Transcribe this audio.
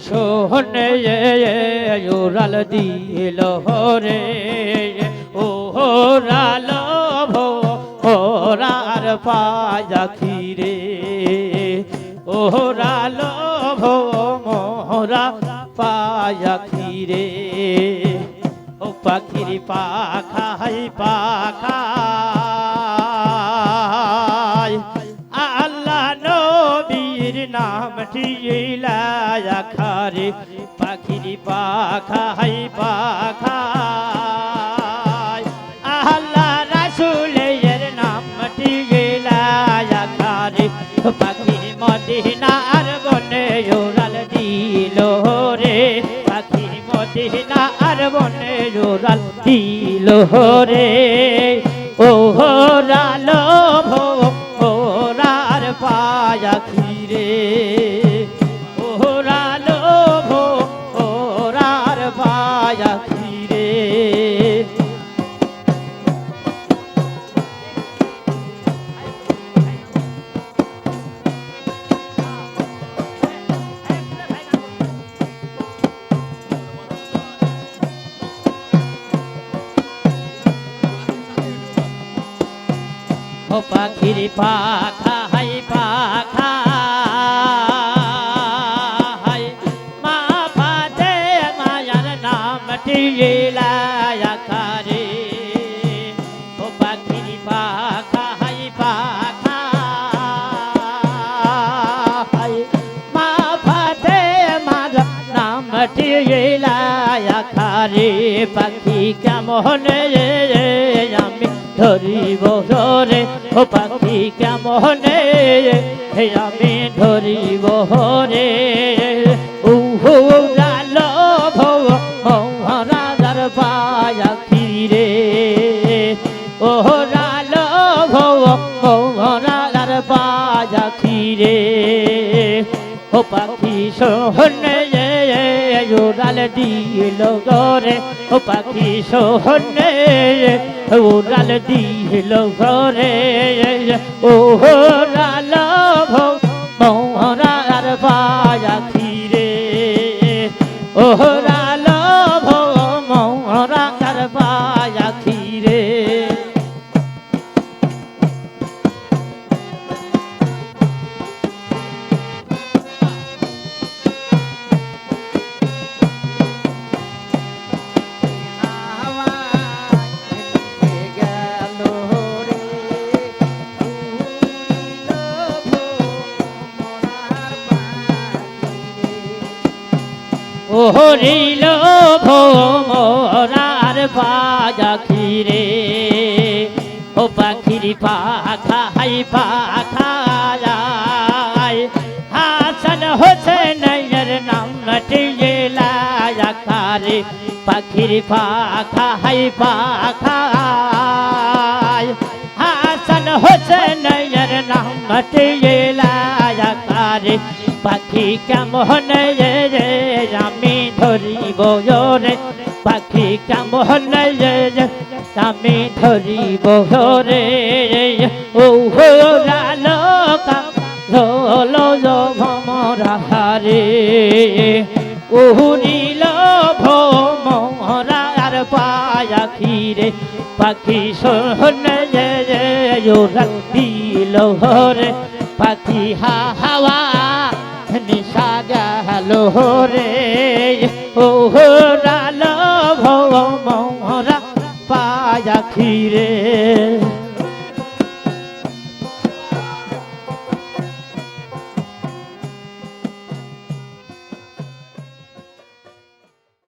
সোহনে উড়াল দিল রে ও রাল ভোরার পাখি রে ও রাল মোহরা পাখি রে ও পাখির পাখা, হাই পাখা খারে পাখির পাখা, হাই পাখা। আল্লাহ রাসুলের নামটি খারে পাখির মদিনার বনে ওরাল দিল রে। পাখির মদিনার বনে ওরাল দিল রে। ও রাল পায়াখি রে ও পাখির পাখা পাখি কেমন আমি ধরিব রে ও পাখি কেমনে আমি ধরিব রে উহু লাল ভরাদার পাখি রে ও লাল ভরাদার পাখি রে ও পাখি সোহনে উড়াল দিল গরে ও পাখি সোহনে উড়াল দিল গরে ও রাল মোহরার পায়া খিরে। ও ওহরিল ভোমরার পাখি রে ও পাখির পাখা, হাই পাখা যায়। হাসান হোসেন নাম লায়াকারে পাখির পাখা, হাই পাখা হাসান হোসেন নাম লায়াকারে পাখি কেমন রে? আমি ধরিব রে পাখি কেমন রে? আমি ধরিব রে ও লোকা রোলো ভমরা রে উহুরিল ভমরার পাখি রে পাখি সোহনে রে পাখি হা হাওয়া নিশা গেল রে।